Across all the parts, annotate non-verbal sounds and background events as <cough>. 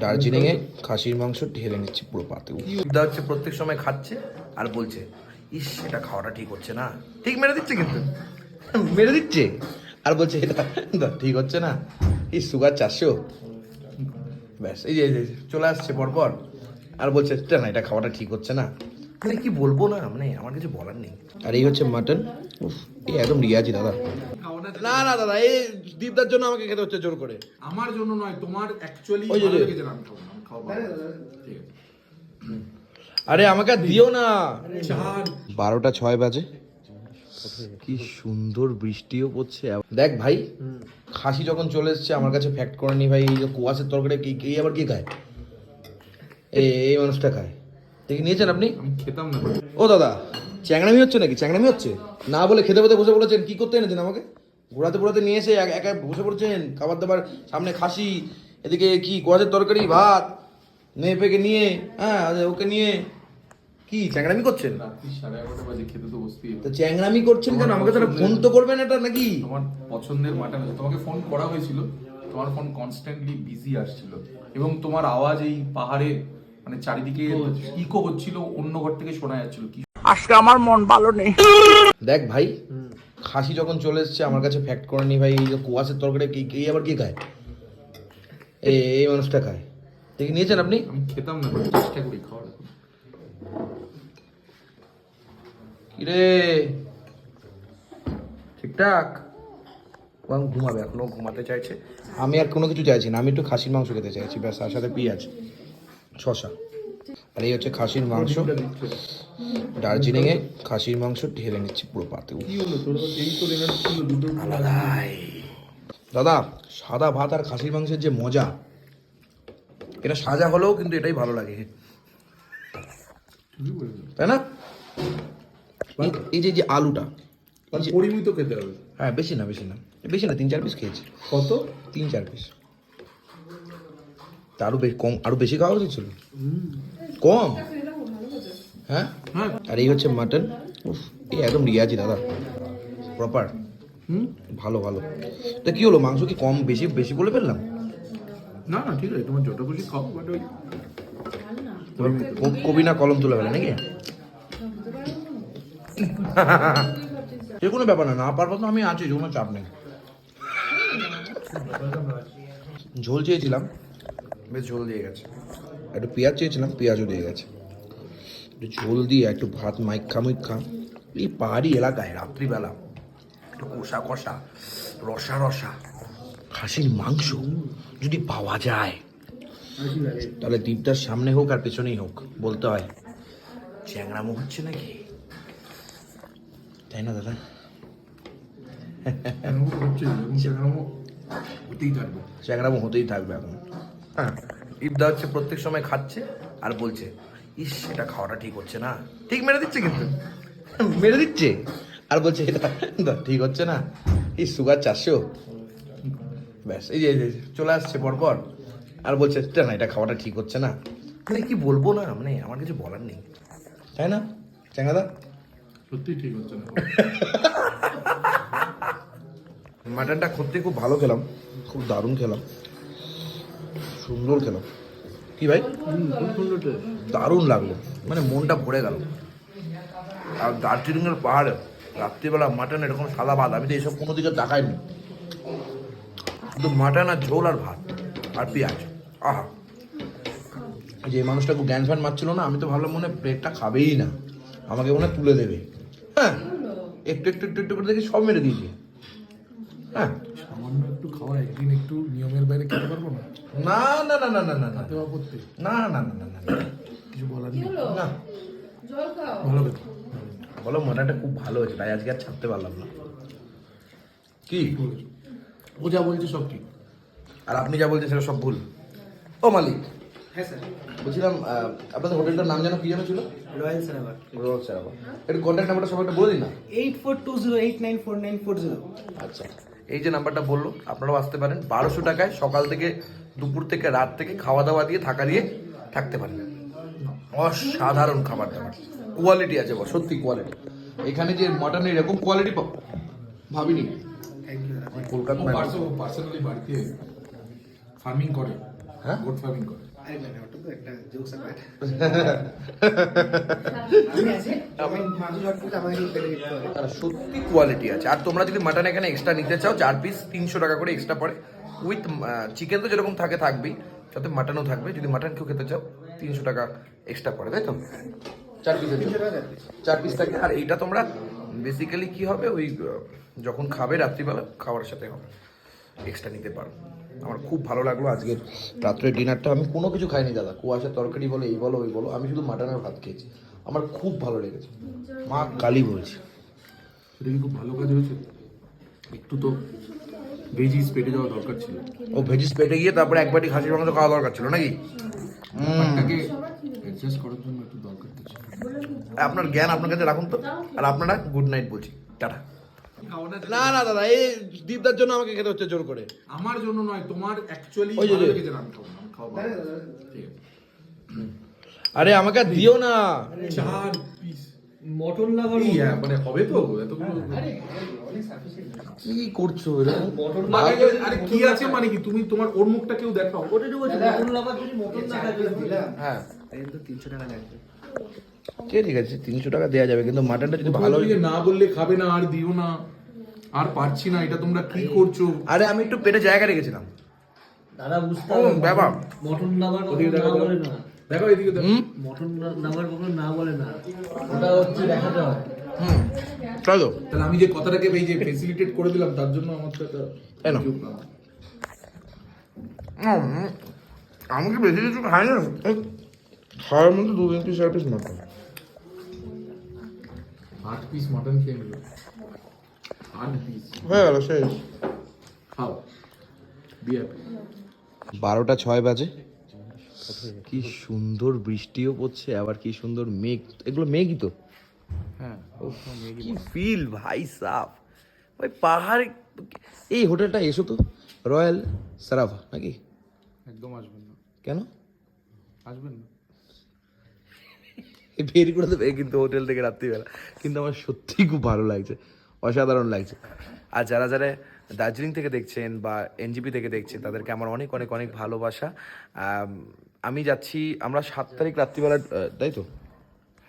দার্জিলিংয়ে খাসির মাংস ঢেলে নিচ্ছে পুরো পাতে। দা হচ্ছে প্রত্যেক সময় খাচ্ছে আর বলছে ইস এটা খাওয়াটা ঠিক হচ্ছে না। ঠিক মেরে দিচ্ছে কিন্তু। <laughs> মেরে দিচ্ছে? আর বলছে এটা দা, ঠিক হচ্ছে না। এই সুগার চারশো? ব্যাস এই যে চলে আসছে পরপর। আর বলছে এটা না এটা খাওয়াটা ঠিক হচ্ছে না। মানে কি বলব না মানে আমার কিছু বলার নেই। আর এই হচ্ছে মাটন। উফ এই একদম রিয়াজি দাদা। না না দাদা এই দীপদার জন্য আমাকে খেতে হচ্ছে জোর করে। আমার জন্য নয় তোমার অ্যাকচুয়ালি ওই যে, ভালো লেগেছে আমি খাব না, আমি খাব না। ঠিক আছে। আরে আমাকে আর দিও না। বারোটা ছয় বাজে। কি সুন্দর বৃষ্টিও পড়ছে। দেখ ভাই খাসি যখন চলে এসছে আমার কাছে ফ্যাক্ট করেনি ভাই এই যে কুয়াশের তরকারি কি কি আবার কি খায়? এই এই মানুষটা খায়। দেখি নিয়েছেন আপনি? আমি খেতাম না। ও দাদা চ্যাংড়ামি হচ্ছে নাকি? চ্যাংড়ামি হচ্ছে? না বলে খেতে পেতে বসে বলেছেন কি করতে এনেছেন আমাকে? ঘোরাতে ঘোরাতে নিয়ে এসে এক- একা বসে পড়ছেন। খাবার দাবার সামনে খাসি এদিকে কি গোয়াজের তরকারি ভাত মেয়ে পেকে নিয়ে হ্যাঁ ওকে নিয়ে। কি চ্যাংরামি করছেন? তো চ্যাংড়ামি করছেন কেন? আমাকে তাহলে ফোন তো করবেন এটা নাকি? তোমার পছন্দের মাটন তোমাকে ফোন করা হয়েছিল তোমার ফোন কনস্ট্যান্টলি বিজি আসছিল। এবং তোমার আওয়াজ এই পাহাড়ে মানে চারিদিকে ইকো হচ্ছিল অন্য ঘর থেকে শোনা যাচ্ছিল। কি আজকে আমার মন ভালো নেই। দেখ ভাই খাসি যখন চলে এসছে আমার কাছে ফ্যাক্ট করেনি ভাই এই যে কুয়াশের তরকারি কি কি আবার কি খায়? এই এই মানুষটা খায়। দেখি নিয়েছেন আপনি? আমি খেতাম না চেষ্টা করি খাওয়ার। কিরে? ঠিকঠাক? এখন ঘুমাবে এখনও ঘুমাতে চাইছে। আমি আর কোনো কিছু চাইছি না আমি একটু খাসির মাংস খেতে চাইছি ব্যাস তার সাথে পেঁয়াজ শশা আর এই হচ্ছে খাসির মাংস। দার্জিলিংয়ে খাসির মাংস ঢেলে নিচ্ছি পুরো পাতে। আলাদাই। দাদা সাদা ভাত আর খাসির মাংসের যে মজা এটা সাজা হলেও কিন্তু এটাই ভালো লাগে। তাই না? এই- এই যে যে আলুটা পরিমিত খেতে হবে। হ্যাঁ বেশি না বেশি না। বেশি না তিন চার পিস খেয়েছি। কত? তিন চার পিস। তা আরও বেশি কম আরও বেশি খাওয়া উচিত ছিল? কম? হ্যাঁ? হ্যাঁ। আর এই হচ্ছে মাটন। উফ এই একদম রিয়াজি দাদা। প্রপার হুম? ভালো ভালো। তা কি হলো মাংস কি কম বেশি বেশি বলে ফেললাম? না না ঠিক আছে তোমার যত খুশি খাও বাট ওই কবি না কলম তুলে ফেলে নাকি? <laughs> যে কোনো ব্যাপার না না পারব তো আমি আছি যে কোনো চাপ নেই। ঝোল চেয়েছিলাম বেশ ঝোল দিয়ে গেছে। একটু পেঁয়াজ চেয়েছিলাম পেঁয়াজও দিয়ে গেছে। একটু ঝোল দিয়ে একটু ভাত মাইখা মুইখা এই পাহাড়ি এলাকায় রাত্রিবেলা একটু কষা কষা রসা রসা খাসির মাংস যদি পাওয়া যায় তাহলে দ্বীপটার সামনে হোক আর পেছনেই হোক বলতে হয়। চ্যাংড়ামো হচ্ছে নাকি? তাই না দাদা? সেখানেও হতেই থাকবে। চ্যাংড়ামো হতেই থাকবে এখন। হ্যাঁ। ইবদা হচ্ছে প্রত্যেক সময় খাচ্ছে আর বলছে ইস এটা খাওয়াটা ঠিক হচ্ছে না। ঠিক মেরে দিচ্ছে কিন্তু। <laughs> মেরে দিচ্ছে? আর বলছে এটা দা, ঠিক হচ্ছে না। এই সুগার চারশো। ব্যাস এই যে এই যে, চলে আসছে পরপর। আর বলছে না এটা খাওয়াটা ঠিক হচ্ছে না। মানে কি বলব না মানে আমার কিছু বলার নেই। তাই না? চ্যাংড়াদা সত্যি ঠিক হচ্ছে না। <laughs> মাটনটা করতে খুব ভালো খেলাম খুব দারুণ খেলাম। সুন্দর খেলাম কি ভাই? দারুণ লাগল। মানে মনটা ভরে গেল। আর দার্জিলিংয়ের পাহাড়ে রাত্রিবেলা মাটন এরকম সাদা ভাত, আমি তো এসব কোনো দিকে তাকাইনি। শুধু মাটন আর ঝোল আর ভাত আর পেঁয়াজ, আহা। যে মানুষটা খুব জ্ঞান ফ্যান মারছিল না, আমি তো ভাবলাম মনে প্লেটটা খাবেই না। আমাকে মনে তুলে দেবে। হ্যাঁ একটু একটু একটু একটু করে দেখি, সব মেরে দিয়েছে। হ্যাঁ সামান্য একটু খাওয়া একদিন একটু নিয়মের বাইরে খেতে পারব না না না না না না না না আপত্তি না না না না না না কিছু বলার নেই না ভালো খেতে বলো মনটা খুব ভালো হয়েছে তাই আজকে আর ছাড়তে পারলাম না কি ও যা বলছে সব ঠিক আর আপনি যা বলছেন সেটা সব ভুল ও মালিক হ্যাঁ স্যার বলছিলাম আপনাদের হোটেলটার নাম যেন কি যেন ছিল রয়্যাল সারাবার রোজ সারাবা একটু কন্ট্যাক্ট নাম্বারটা সবাই একটু বলে দিন না eight four two zero eight nine four nine four zero আচ্ছা এই যে নাম্বারটা বলল আপনারাও আসতে পারেন। বারোশো টাকায় সকাল থেকে দুপুর থেকে রাত থেকে খাওয়া দাওয়া দিয়ে থাকা দিয়ে থাকতে পারেন। অসাধারণ খাবার দাবার। কোয়ালিটি আছে বস, সত্যি কোয়ালিটি এখানে যে মটনের এরকম কোয়ালিটি পাবো? ভাবিনি। আমি কলকাতা পার্সোনালি বাড়িতে ফার্মিং করে। হ্যাঁ? গোট ফার্মিং করে। একটা জোকস <laughs> সত্যি কোয়ালিটি আছে। আর তোমরা যদি মাটন এখানে এক্সট্রা নিতে চাও চার পিস তিনশো টাকা করে এক্সট্রা পড়ে। উইথ চিকেন তো যেরকম থাকে থাকবেই। সাথে মাটনও থাকবে। যদি মাটন কেউ খেতে চাও তিনশো টাকা এক্সট্রা পড়ে তাই তো? চার পিসের জন্য। চার পিস থাকে আর এইটা তোমরা বেসিক্যালি কি হবে? ওই যখন খাবে রাত্রিবেলা খাওয়ার সাথে হবে। এক্সট্রা নিতে পারো। আমার খুব ভালো লাগল আজকের রাত্রের ডিনারটা আমি কোনো কিছু খাইনি দাদা। কুয়াশার তরকারি বলো এই বলো ওই বলো। আমি শুধু মাটনের ভাত খেয়েছি। আমার খুব ভালো লেগেছে। মা কালি বলছি। এটা কি খুব ভালো কাজ হয়েছে? একটু তো ভেজিস পেটে যাওয়া দরকার ছিল। ও ভেজিস পেটে গিয়ে তারপরে এক বাটি খাসির মাংস খাওয়া দরকার ছিল নাকি? তাকে অ্যাডজাস্ট করার জন্য একটু দরকার আপনার জ্ঞান আপনার কাছে রাখুন তো। আর আপনারা গুড নাইট বলছি। টাটা। না না দাদা এই দীপদার জন্য আমাকে খেতে হচ্ছে জোর করে। আমার জন্য নয় তোমার অ্যাকচুয়ালি ওই যে, আরে আমাকে আর দিও না। চার পিস মটন লাভার মানে হবে তো এতগুলো। কি করছ আরে কি আছে মানে কি তুমি তোমার ওর মুখটা কেউ দেখাও। ওটা মটন লাভার যদি মটন না হ্যাঁ। তো 300 টাকা লাগবে। কে ঠিক আছে তিনশো টাকা দেওয়া যাবে কিন্তু মাটনটা যদি ভালো না বললে খাবে না আর দিও না আর পারছি না এটা তোমরা কি করছ? আরে আমি একটু পেটে জায়গা রেখেছিলাম। দাদা বুঝতে বাবা। মটন তো। বলে না। দেখো এদিকে দেখো। মটন নামার কখনো না বলে না। ওটা হচ্ছে দেখাতে হয় চলো তাহলে আমি যে কথাটাকে এই যে ফেসিলিটেট করে দিলাম তার জন্য আমার তো আমাকে বেশি কিছু খাই না। খাওয়ার মধ্যে দু তিন পিস চার পিস মাটন। আট পিস মাটন খেয়ে নিল। আট পিস হয়ে গেল শেষ। খাও। বি হ্যাপি বারোটা ছয় বাজে। কি সুন্দর বৃষ্টিও পড়ছে আবার কি সুন্দর মেঘ। এগুলো মেঘই তো। হ্যাঁ। কি ফিল ভাই সাফ ওই পাহাড় এই হোটেলটা এসো তো। রয়্যাল সারাভা নাকি? একদম আসবেন না। কেন? আসবেন না। বের করে দেবে কিন্তু হোটেল থেকে রাত্রিবেলা। কিন্তু আমার সত্যি খুব ভালো লাগছে। অসাধারণ লাগছে। আর যারা যারা দার্জিলিং থেকে দেখছেন বা এনজিপি থেকে দেখছেন তাদেরকে আমার অনেক অনেক অনেক ভালোবাসা। আমি যাচ্ছি আমরা সাত তারিখ রাত্রিবেলা তাই তো?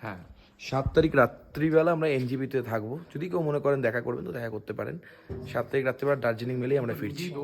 হ্যাঁ। সাত তারিখ রাত্রিবেলা আমরা এনজিপিতে থাকব। যদি কেউ মনে করেন দেখা করবেন তো দেখা করতে পারেন। সাত তারিখ রাত্রিবেলা দার্জিলিং মেলেই আমরা ফিরছি।